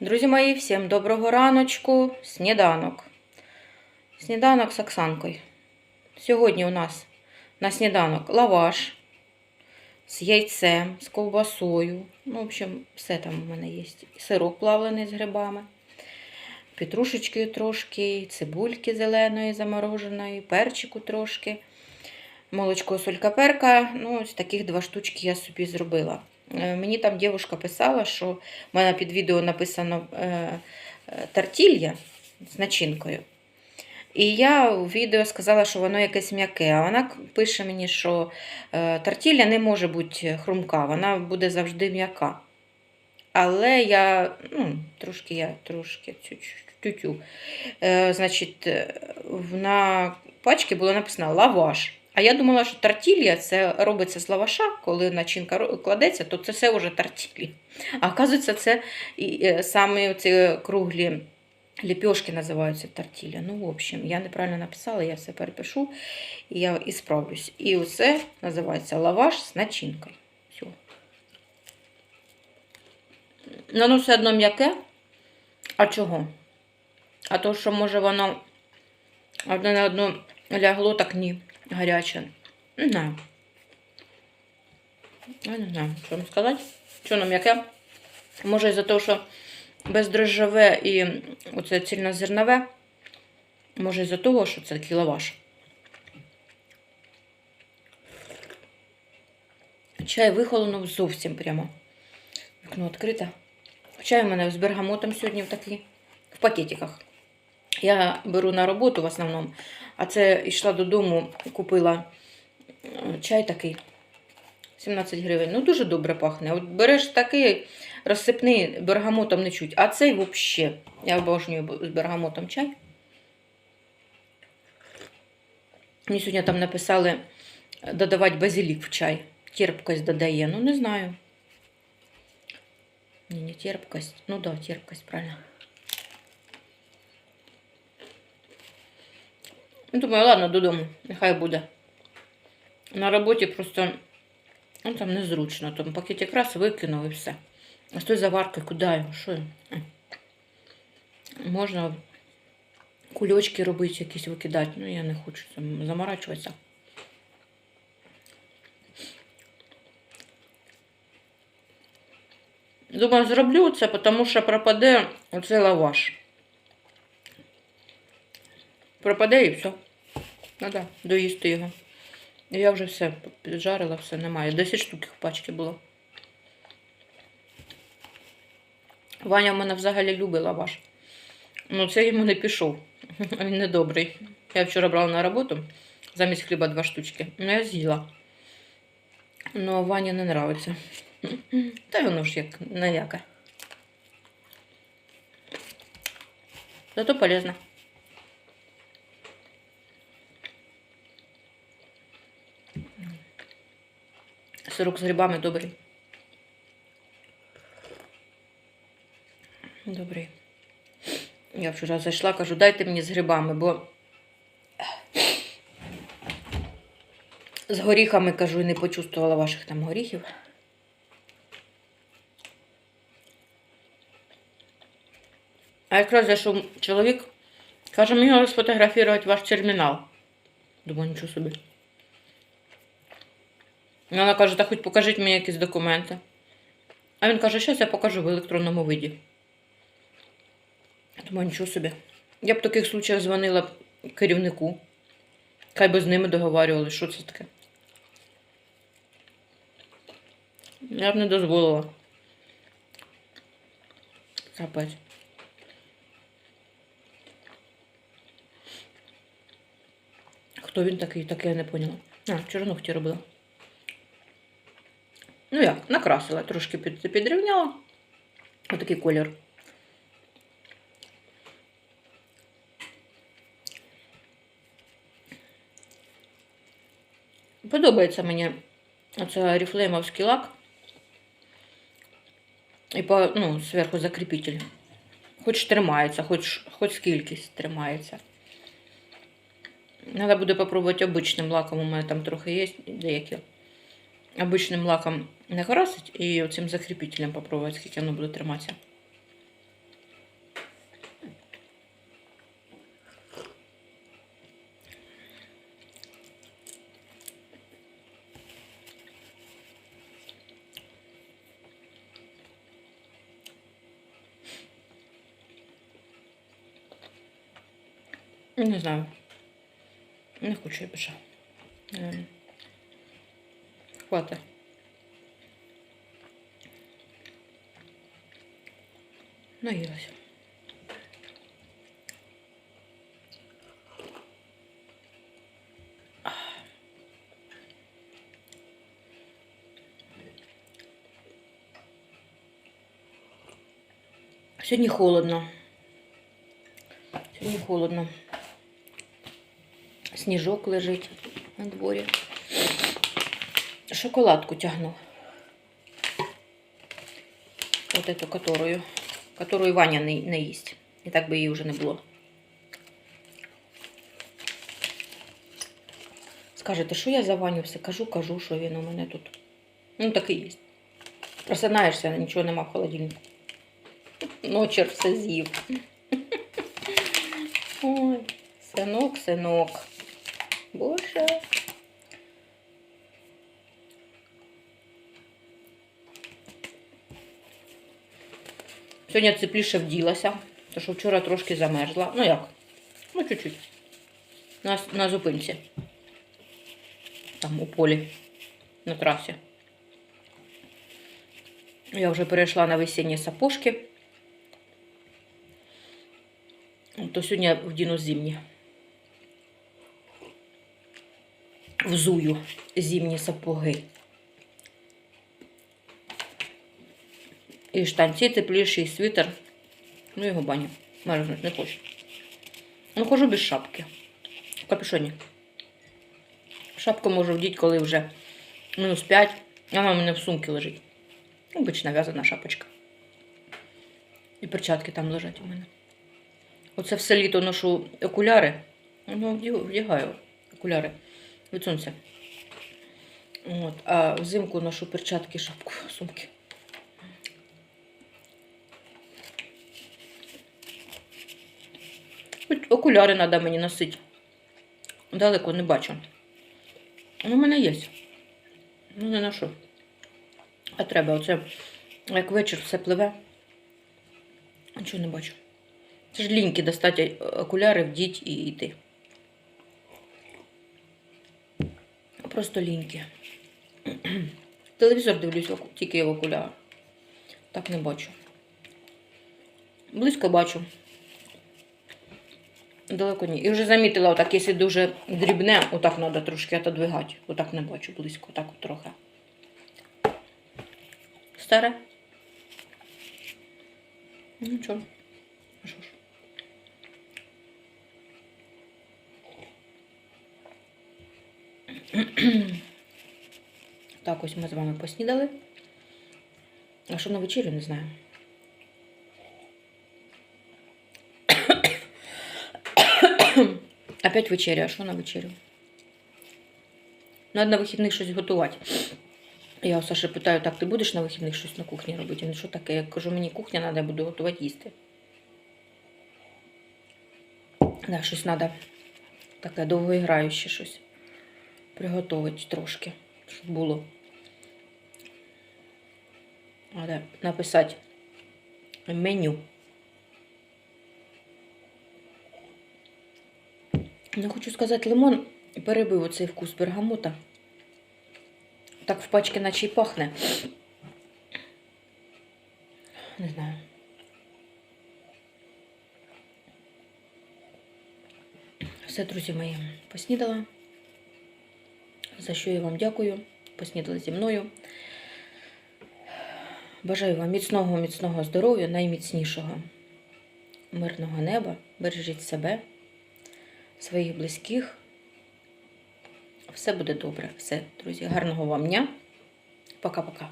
Друзі мої, всім доброго раночку. Сніданок. Сніданок з Оксанкою. Сьогодні у нас на сніданок лаваш з яйцем, з ковбасою. Ну, в общем, все там у мене є. Сирок плавлений з грибами, петрушечки трошки, цибульки зеленої замороженої, перчику трошки, молочко, солька перка. Ну, ось таких два штучки я собі зробила. Е, Мені там дівчинка писала, що в мене під відео написано е, е, тартілья з начинкою. І я у відео сказала, що воно якесь м'яке. А вона пише мені, що тартілля не може бути хрумка, вона буде завжди м'яка. Але я, ну, трошки я трошки тютю. Значить, на пачці було написано лаваш. А я думала, що тартілля це робиться з лаваша, коли начинка кладеться, то це все вже тартілі. А оказується, це і, е, саме ці круглі ліпьошки називаються тартілля. Ну, в общем, я неправильно написала, я все перепишу і я і справлюсь. І оце називається лаваш з начинкою. Все. Ну, воно все одно м'яке. А чого? А то, що може воно одне на одно лягло, так ні. Гаряче. Не знаю. Я не знаю, що вам сказати. Що воно м'яке? Може, із-за того, що бездрожжове і оце цільнозернове. Може, із-за того, що це такий лаваш. Чай вихолонув зовсім прямо. Вікно відкрите. Чай у мене з бергамотом сьогодні в такі, в пакетиках. Я беру на роботу в основному, а це йшла додому, купила е, чай такий. 17 гривень. Ну, дуже добре пахне. От береш такий розсипний, бергамотом не чуть. А цей взагалі. Я обожнюю з бергамотом чай. Мені сьогодні там написали е, додавати базилік в чай. Терпкость додає. Ну, не знаю. Ні, не терпкость. Ну да, терпкость, правильно. Ну, думаю, ладно, додому, нехай буде. На роботі просто ну, там незручно. Там пакет якраз викинув і все. А з тою заваркою куди? Що? я? Можна кульочки робити, якісь викидати. Ну, я не хочу там заморачуватися. Думаю, зроблю це, тому що пропаде оцей лаваш. Пропаде і все. Ну так, доїсти його. Я вже все піджарила, все немає. 10 штук в пачці було. Ваня в мене взагалі любить лаваш. Ну, це йому не пішов. Він не добрий. Я вчора брала на роботу замість хліба два штучки. Ну, я з'їла. Ну, Вані не нравиться. Та воно ж як ніяке. Зато полезно. Сирок з грибами добрий. Добрий. Я вчора зайшла, кажу, дайте мені з грибами, бо з горіхами, кажу, і не почувствувала ваших там горіхів. А якраз зайшов чоловік, каже, мені треба сфотографувати ваш термінал. Думаю, нічого собі. І Вона каже, та хоч покажіть мені якісь документи. А він каже, щось я покажу в електронному виді. Думаю, нічого собі. Я б в таких случаях дзвонила керівнику. Хай би з ними договарювали, що це таке. Я б не дозволила. Капець. Хто він такий, таке я не поняла. А, вчора ногті робила. Ну як, накрасила, трошки під, підрівняла. Отакий колір. Подобається мені оце оріфлеймовський лак. І по, ну, зверху закріпитель. Хоч тримається, хоч, хоч скількись тримається. Треба буде попробувати обичним лаком. У мене там трохи є деякі обичним лаком накрасить і оцим закріпителем попробувати, скільки воно буде триматися. Не знаю. Не хочу я пишу. Ем, Хватить. Наїлася. Сьогодні холодно. Сьогодні холодно. Сніжок лежить на дворі. Шоколадку тягну. Вот эту, которую, которую Ваня не, не їсть. І так би її вже не було. Скажете, що я за Ваню все кажу, кажу, що він у мене тут. Ну, так і є. Просинаєшся, нічого нема в холодильнику. Ночер все з'їв. Ой, синок, синок. Боже. Сьогодні тепліше вділася, тому що вчора трошки замерзла. Ну як? Ну, чуть-чуть. На, на зупинці. Там у полі, на трасі. Я вже перейшла на весінні сапожки. То сьогодні я вдіну зимні. Взую зимні сапоги. І штанці тепліші, і свитер. Ну, його баню. Мерзнуть не хочу. Ну, хожу без шапки. В капюшоні. Шапку можу вдіти, коли вже мінус 5. Вона в мене в сумці лежить. Обична в'язана шапочка. І перчатки там лежать у мене. Оце все літо ношу окуляри. Ну, вдягаю окуляри від сонця. От, а взимку ношу перчатки, шапку, сумки. Окуляри треба мені носити. Далеко не бачу. Ну, у мене є. Ну, не ношу. А треба, оце як вечір все пливе. Нічого не бачу. Це ж ліньки достати окуляри, вдіть і йти. Просто ліньки. Телевізор дивлюсь тільки в окуляр. Так не бачу. Близько бачу. Далеко ні. І вже замітила, отак, якщо дуже дрібне, отак треба трошки отодвигати. Отак не бачу близько, отак от трохи. Старе? Ну, Нічого. А що ж? Так, ось ми з вами поснідали. А що на вечерю, не знаю. Опять вечеря, а що на вечерю? Надо на вихідних щось готувати. Я у Саші питаю, так, ти будеш на вихідних щось на кухні робити? Він що таке? Я кажу, мені кухня треба, я буду готувати їсти. Да, щось треба таке довгоіграюче щось приготувати трошки, щоб було. Треба написати меню. Я хочу сказати, лимон перебив оцей вкус бергамота. Так в пачці наче й пахне. Не знаю. Все, друзі мої, поснідала. За що я вам дякую. Поснідали зі мною. Бажаю вам міцного, міцного здоров'я, найміцнішого, мирного неба. Бережіть себе, своїх близьких. Все буде добре. Все, друзі. Гарного вам дня. Пока-пока.